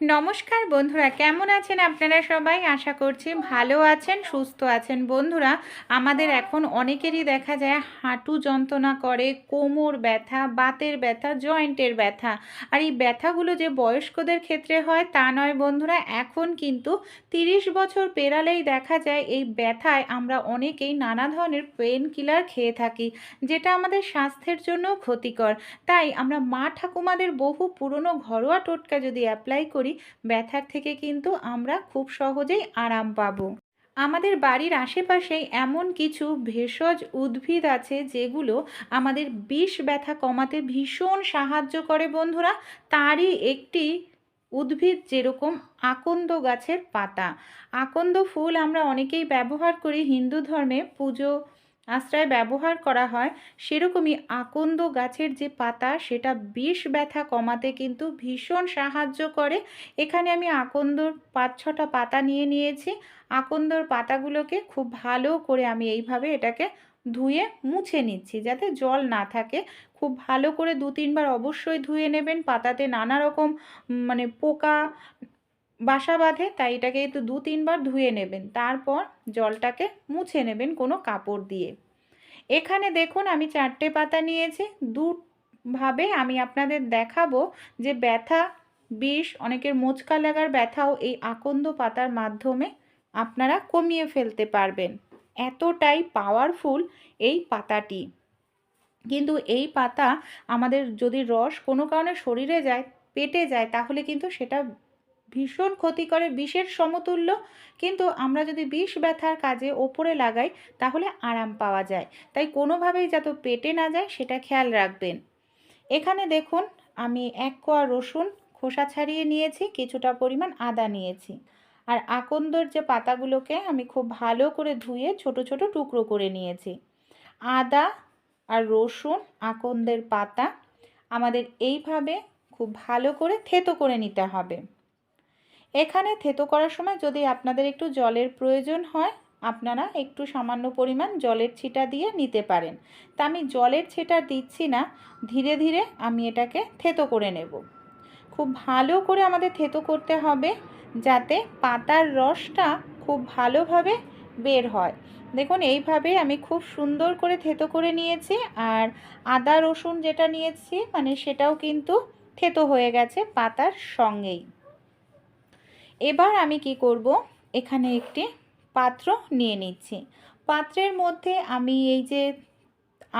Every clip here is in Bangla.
নমস্কার বন্ধুরা, কেমন আছেন আপনারা সবাই? আশা করছি ভালো আছেন, সুস্থ আছেন। বন্ধুরা, আমাদের এখন অনেকেরই দেখা যায় হাঁটু যন্ত্রণা করে, কোমর ব্যথা, বাতের ব্যথা, জয়েন্টের ব্যথা। আর এই ব্যথাগুলো যে বয়স্কদের ক্ষেত্রে হয় তা নয় বন্ধুরা, এখন কিন্তু তিরিশ বছর পেরালেই দেখা যায় এই ব্যথায় আমরা অনেকেই নানা ধরনের পেন কিলার খেয়ে থাকি, যেটা আমাদের স্বাস্থ্যের জন্য ক্ষতিকর। তাই আমরা মা ঠাকুমাদের বহু পুরনো ঘরোয়া টোটকা যদি অ্যাপ্লাই করি ব্যথার থেকে কিন্তু আমরা খুব সহজেই আরাম পাবো। আমাদের বাড়ির আশেপাশেই এমন কিছু ভেষজ উদ্ভিদ আছে যেগুলো আমাদের বিষ ব্যথা কমাতে ভীষণ সাহায্য করে বন্ধুরা। তারই একটি উদ্ভিদ যেরকম আকন্দ গাছের পাতা। আকন্দ ফুল আমরা অনেকেই ব্যবহার করি হিন্দু ধর্মে। পুজো আশ্রয় ব্যবহার করা হয়, সেরকমই আকন্দ গাছের যে পাতা, সেটা বিষ ব্যথা কমাতে কিন্তু ভীষণ সাহায্য করে। এখানে আমি আকন্দর পাঁচ ছটা পাতা নিয়ে নিয়েছি। আকন্দর পাতাগুলোকে খুব ভালো করে আমি এইভাবে এটাকে ধুয়ে মুছে নিচ্ছি যাতে জল না থাকে। খুব ভালো করে দু তিনবার অবশ্যই ধুয়ে নেবেন। পাতাতে নানা রকম মানে পোকা বাসা বাঁধে, তাই এটাকে একটু দু তিনবার ধুয়ে নেবেন। তারপর জলটাকে মুছে নেবেন কোনো কাপড় দিয়ে। এখানে দেখুন আমি চারটে পাতা নিয়েছি। দুভাবে আমি আপনাদের দেখাবো যে ব্যথা, বিষ, অনেকের মোচকা লাগার ব্যথাও এই আকন্দ পাতার মাধ্যমে আপনারা কমিয়ে ফেলতে পারবেন। এতটাই পাওয়ারফুল এই পাতাটি। কিন্তু এই পাতা আমাদের যদি রস কোনো কারণে শরীরে যায়, পেটে যায়, তাহলে কিন্তু সেটা ভীষণ ক্ষতি করে বিষের সমতুল্য। কিন্তু আমরা যদি বিষ ব্যথার কাজে ওপরে লাগাই, তাহলে আরাম পাওয়া যায়। তাই কোনোভাবেই যাতে পেটে না যায়, সেটা খেয়াল রাখবেন। এখানে দেখুন, আমি এক কোয়া রসুন খোসা ছাড়িয়ে নিয়েছি, কিছুটা পরিমাণ আদা নিয়েছি। আর আকন্দর যে পাতাগুলোকে আমি খুব ভালো করে ধুয়ে ছোট ছোট টুকরো করে নিয়েছি। আদা আর রসুন, আকন্দের পাতা আমাদের এইভাবে খুব ভালো করে থেতো করে নিতে হবে। এখানে থেতো করার সময় যদি আপনাদের একটু জলের প্রয়োজন হয়, আপনারা একটু সামান্য পরিমাণ জলের ছিটা দিয়ে নিতে পারেন। তা আমি জলের ছিটা দিচ্ছি না, ধীরে ধীরে আমি এটাকে থেতো করে নেব। খুব ভালো করে আমাদের থেতো করতে হবে, যাতে পাতার রসটা খুব ভালোভাবে বের হয়। দেখুন, এইভাবে আমি খুব সুন্দর করে থেতো করে নিয়েছি, আর আদা রসুন যেটা নিয়েছি মানে সেটাও কিন্তু থেতো হয়ে গেছে পাতার সঙ্গেই। এবার আমি কি করব? এখানে একটি পাত্র নিয়ে নিচ্ছি। পাত্রের মধ্যে আমি এই যে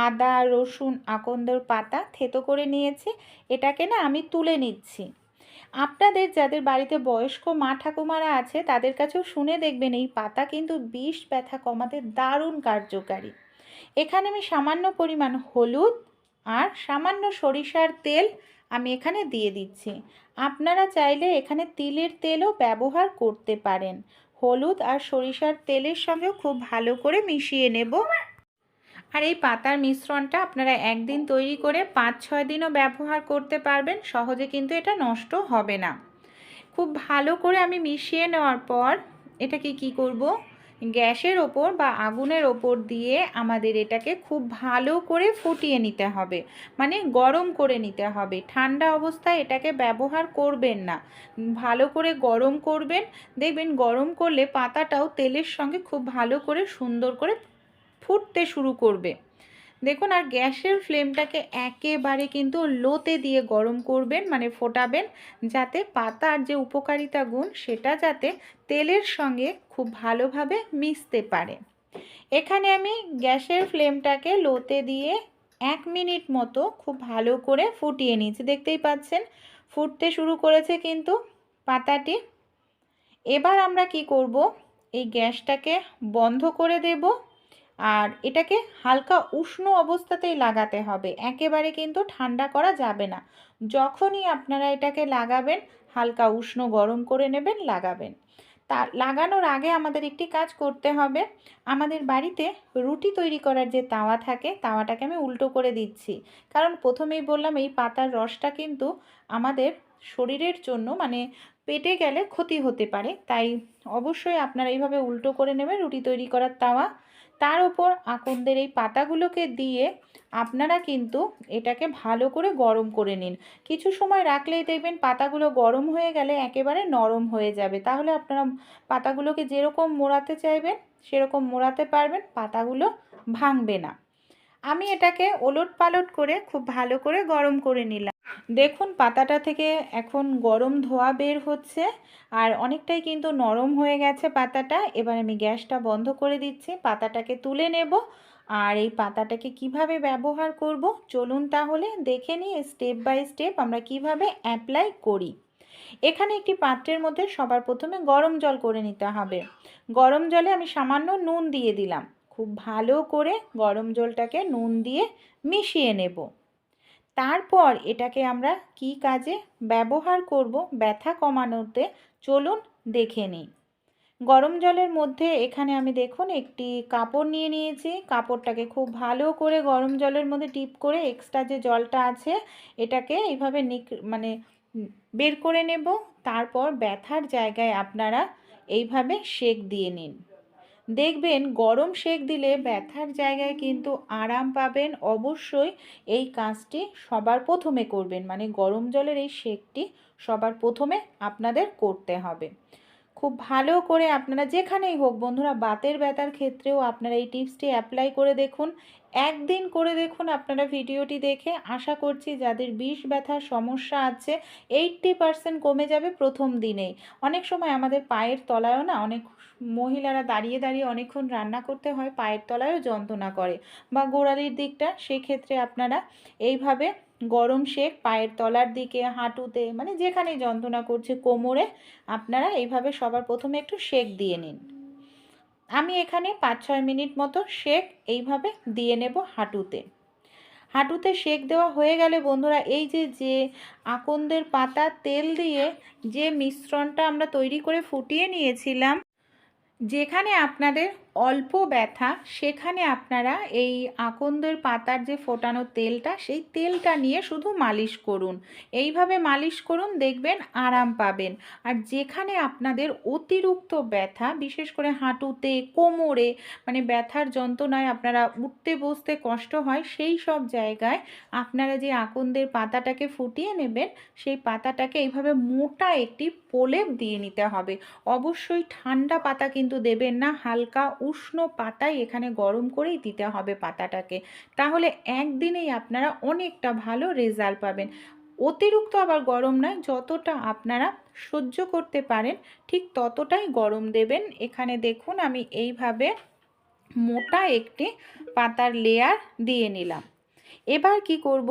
আদা, রসুন, আকন্দর পাতা থেতো করে নিয়েছি। এটাকে না আমি তুলে নিচ্ছি। আপনাদের যাদের বাড়িতে বয়স্ক মা ঠাকুমারা আছে, তাদের কাছেও শুনে দেখবেন এই পাতা কিন্তু বিষ ব্যথা কমাতে দারুণ কার্যকারী। এখানে আমি সামান্য পরিমাণ হলুদ আর সামান্য সরিষার তেল আমি এখানে দিয়ে দিচ্ছি। আপনারা চাইলে এখানে তিলের তেলও ব্যবহার করতে পারেন। হলুদ আর সরিষার তেলের সঙ্গেও খুব ভালো করে মিশিয়ে নেব। আর এই পাতার মিশ্রণটা আপনারা একদিন তৈরি করে পাঁচ ছয় দিনও ব্যবহার করতে পারবেন, সহজে কিন্তু এটা নষ্ট হবে না। খুব ভালো করে আমি মিশিয়ে নেওয়ার পর এটাকে কি করব? গ্যাসের ওপর বা আগুনের ওপর দিয়ে আমাদের এটাকে খুব ভালো করে ফুটিয়ে নিতে হবে। মানে গরম করে নিতে হবে। ঠান্ডা অবস্থায় এটাকে ব্যবহার করবেন না। ভালো করে গরম করবেন। দেখবেন গরম করলে পাতাটাও তেলের সঙ্গে খুব ভালো করে সুন্দর করে ফুটতে শুরু করবে। দেখুন, আর গ্যাসের ফ্লেমটাকে একেবারে কিন্তু লোতে দিয়ে গরম করবেন মানে ফোটাবেন, যাতে পাতার যে উপকারিতা গুণ, সেটা যাতে তেলের সঙ্গে খুব ভালোভাবে মিশতে পারে। এখানে আমি গ্যাসের ফ্লেমটাকে লোতে দিয়ে এক মিনিট মতো খুব ভালো করে ফুটিয়ে নিয়েছি। দেখতেই পাচ্ছেন, ফুটতে শুরু করেছে কিন্তু পাতাটি। এবার আমরা কি করব? এই গ্যাসটাকে বন্ধ করে দেবো। আর এটাকে হালকা উষ্ণ অবস্থাতেই লাগাতে হবে। একেবারে কিন্তু ঠান্ডা করা যাবে না। যখনই আপনারা এটাকে লাগাবেন, হালকা উষ্ণ গরম করে নেবেন, লাগাবেন। তা, লাগানোর আগে আমাদের একটি কাজ করতে হবে। আমাদের বাড়িতে রুটি তৈরি করার যে তাওয়া থাকে, তাওয়াটাকে আমি উল্টো করে দিচ্ছি। কারণ প্রথমেই বললাম এই পাতার রসটা কিন্তু আমাদের শরীরের জন্য মানে পেটে গেলে ক্ষতি হতে পারে। তাই অবশ্যই আপনারা এইভাবে উল্টো করে নেবেন রুটি তৈরি করার তাওয়া। তার উপর আকন্দের এই পাতাগুলোকে দিয়ে আপনারা কিন্তু এটাকে ভালো করে গরম করে নিন। কিছু সময় রাখলেই দেখবেন পাতাগুলো গরম হয়ে গেলে একেবারে নরম হয়ে যাবে। তাহলে আপনারা পাতাগুলোকে যেরকম মোড়াতে চাইবেন, সেরকম মোড়াতে পারবেন, পাতাগুলো ভাঙবে না। আমি এটাকে ওলট পালট করে খুব ভালো করে গরম করে নিলাম। দেখুন, পাতাটা থেকে এখন গরম ধোয়া বের হচ্ছে আর অনেকটাই কিন্তু নরম হয়ে গেছে পাতাটা। এবার আমি গ্যাসটা বন্ধ করে দিচ্ছি, পাতাটাকে তুলে নেব। আর এই পাতাটাকে কীভাবে ব্যবহার করব? চলুন তাহলে দেখে নিই স্টেপ বাই স্টেপ আমরা কীভাবে অ্যাপ্লাই করি। এখানে একটি পাত্রের মধ্যে সবার প্রথমে গরম জল করে নিতে হবে। গরম জলে আমি সামান্য নুন দিয়ে দিলাম। খুব ভালো করে গরম জলটাকে নুন দিয়ে মিশিয়ে নেব। তারপর এটাকে আমরা কি কাজে ব্যবহার করব ব্যথা কমানোতে চলুন দেখে নিই। গরম জলের মধ্যে এখানে আমি দেখুন একটি কাপড় নিয়ে নিয়েছি। কাপড়টাকে খুব ভালো করে গরম জলের মধ্যে টিপ করে এক্সট্রা যে জলটা আছে এটাকে এইভাবে নিক মানে বের করে নেব। তারপর ব্যথার জায়গায় আপনারা এইভাবে শেক দিয়ে নিন। দেখবেন গরম শেক দিলে ব্যথার জায়গায় কিন্তু আরাম পাবেন। অবশ্যই এই কাজটি সবার প্রথমে করবেন। মানে গরম জলের এই শেকটি সবার প্রথমে আপনাদের করতে হবে। খুব ভালো করে আপনারা যেখানেই হোক, বন্ধুরা বাতের ব্যথার ক্ষেত্রেও আপনারা এই টিপসটি অ্যাপ্লাই করে দেখুন। একদিন করে দেখুন আপনারা ভিডিওটি দেখে। আশা করছি যাদের বিষ ব্যথার সমস্যা আছে এইটটি পারসেন্ট কমে যাবে প্রথম দিনেই। অনেক সময় আমাদের পায়ের তলায়ও না অনেক মহিলারা দাঁড়িয়ে দাঁড়িয়ে অনেকক্ষণ রান্না করতে হয়, পায়ের তলায়ও যন্ত্রণা করে বা গোড়ালির দিকটা। সেক্ষেত্রে আপনারা এইভাবে গরম শেক, পায়ের তলার দিকে, হাঁটুতে মানে যেখানে যন্ত্রণা করছে কোমরে, আপনারা এইভাবে সবার প্রথমে একটু শেক দিয়ে নিন। আমি এখানে পাঁচ ছয় মিনিট মতো শেক এইভাবে দিয়ে নেব হাঁটুতে। হাঁটুতে শেক দেওয়া হয়ে গেলে বন্ধুরা, এই যে যে আকন্দের পাতা তেল দিয়ে যে মিশ্রণটা আমরা তৈরি করে ফুটিয়ে নিয়েছিলাম, যেখানে আপনাদের অল্প ব্যথা, সেখানে আপনারা এই আকন্দের পাতার যে ফোটানো তেলটা, সেই তেলটা নিয়ে শুধু মালিশ করুন। এইভাবে মালিশ করুন, দেখবেন আরাম পাবেন। আর যেখানে আপনাদের অতিরিক্ত ব্যথা, বিশেষ করে হাঁটুতে, কোমরে মানে ব্যথার যন্ত্রণায় আপনারা উঠতে বসতে কষ্ট হয়, সেই সব জায়গায় আপনারা যে আকন্দের পাতাটাকে ফুটিয়ে নেবেন, সেই পাতাটাকে এইভাবে মোটা একটি প্রলেপ দিয়ে নিতে হবে। অবশ্যই ঠান্ডা পাতা কিন্তু দেবেন না, হালকা উষ্ণ পাতাই এখানে গরম করেই দিতে হবে পাতাটাকে। তাহলে একদিনেই আপনারা অনেকটা ভালো রেজাল্ট পাবেন। অতিরিক্ত আবার গরম নয়, যতটা আপনারা সহ্য করতে পারেন, ঠিক ততটাই গরম দেবেন। এখানে দেখুন, আমি এইভাবে মোটা একটি পাতার লেয়ার দিয়ে নিলাম। এবার কি করব?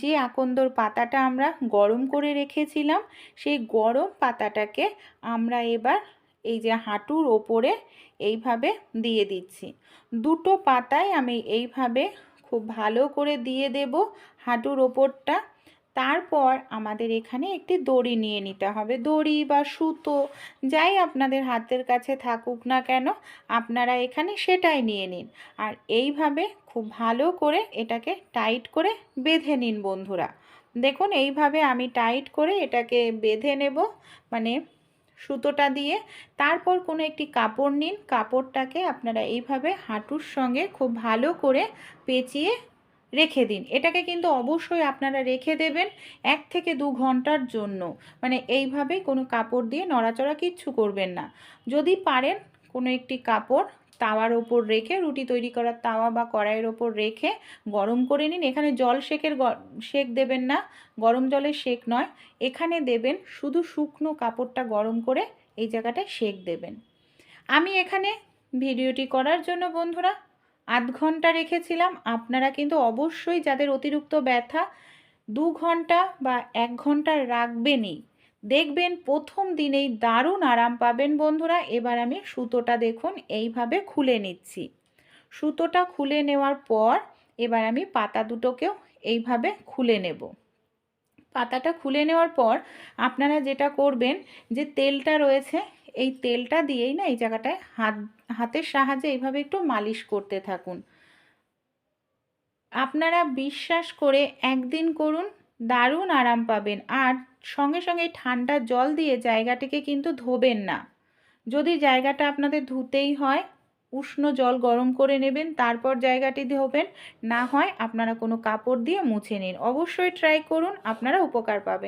যে আকন্দর পাতাটা আমরা গরম করে রেখেছিলাম, সেই গরম পাতাটাকে আমরা এবার এই যে হাঁটুর ওপরে এইভাবে দিয়ে দিচ্ছি। দুটো পাতায় আমি এইভাবে খুব ভালো করে দিয়ে দেব হাঁটুর ওপরটা। তারপর আমাদের এখানে একটি দড়ি নিয়ে নিতে হবে। দড়ি বা সুতো, যাই আপনাদের হাতের কাছে থাকুক না কেন, আপনারা এখানে সেটাই নিয়ে নিন। আর এইভাবে খুব ভালো করে এটাকে টাইট করে বেঁধে নিন বন্ধুরা। দেখুন, এইভাবে আমি টাইট করে এটাকে বেঁধে নেব। মানে সুতোটা দিয়ে তারপর কোনো একটি কাপড় নিন। কাপড়টাকে আপনারা এইভাবে হাঁটুর সঙ্গে খুব ভালো করে পেঁচিয়ে রেখে দিন। এটাকে কিন্তু অবশ্যই আপনারা রেখে দেবেন এক থেকে দু ঘণ্টার জন্য। মানে এইভাবে কোনো কাপড় দিয়ে নড়াচড়া কিচ্ছু করবেন না। যদি পারেন কোনো একটি কাপড় তাওয়ার ওপর রেখে, রুটি তৈরি করার তাওয়া বা কড়াইয়ের ওপর রেখে গরম করে নিন। এখানে জল শেকের শেক দেবেন না, গরম জলের শেক নয়। এখানে দেবেন শুধু শুকনো কাপড়টা গরম করে এই জায়গাটায় শেক দেবেন। আমি এখানে ভিডিওটি করার জন্য বন্ধুরা আধ ঘণ্টা রেখেছিলাম। আপনারা কিন্তু অবশ্যই যাদের অতিরিক্ত ব্যথা দু ঘণ্টা বা এক ঘণ্টা রাখবেনই। দেখবেন প্রথম দিনেই দারুণ আরাম পাবেন বন্ধুরা। এবার আমি সুতোটা দেখুন, এইভাবে খুলে নিচ্ছি। সুতোটা খুলে নেওয়ার পর এবার আমি পাতা দুটোকেও এইভাবে খুলে নেব। পাতাটা খুলে নেওয়ার পর আপনারা যেটা করবেন, যে তেলটা রয়েছে, এই তেলটা দিয়েই না এই জায়গাটায় হাত, হাতের সাহায্যে এইভাবে একটু মালিশ করতে থাকুন। আপনারা বিশ্বাস করে একদিন করুন দারুণ আরাম পাবেন। আর সঙ্গে সঙ্গে ঠান্ডা জল দিয়ে জায়গাটিকে কিন্তু ধোবেন না। যদি জায়গাটা আপনাদের ধুতেই হয়, উষ্ণ জল গরম করে নেবেন, তারপর জায়গাটি ধোবেন, না হয় আপনারা কোনো কাপড় দিয়ে মুছে নিন। অবশ্যই ট্রাই করুন, আপনারা উপকার পাবেন।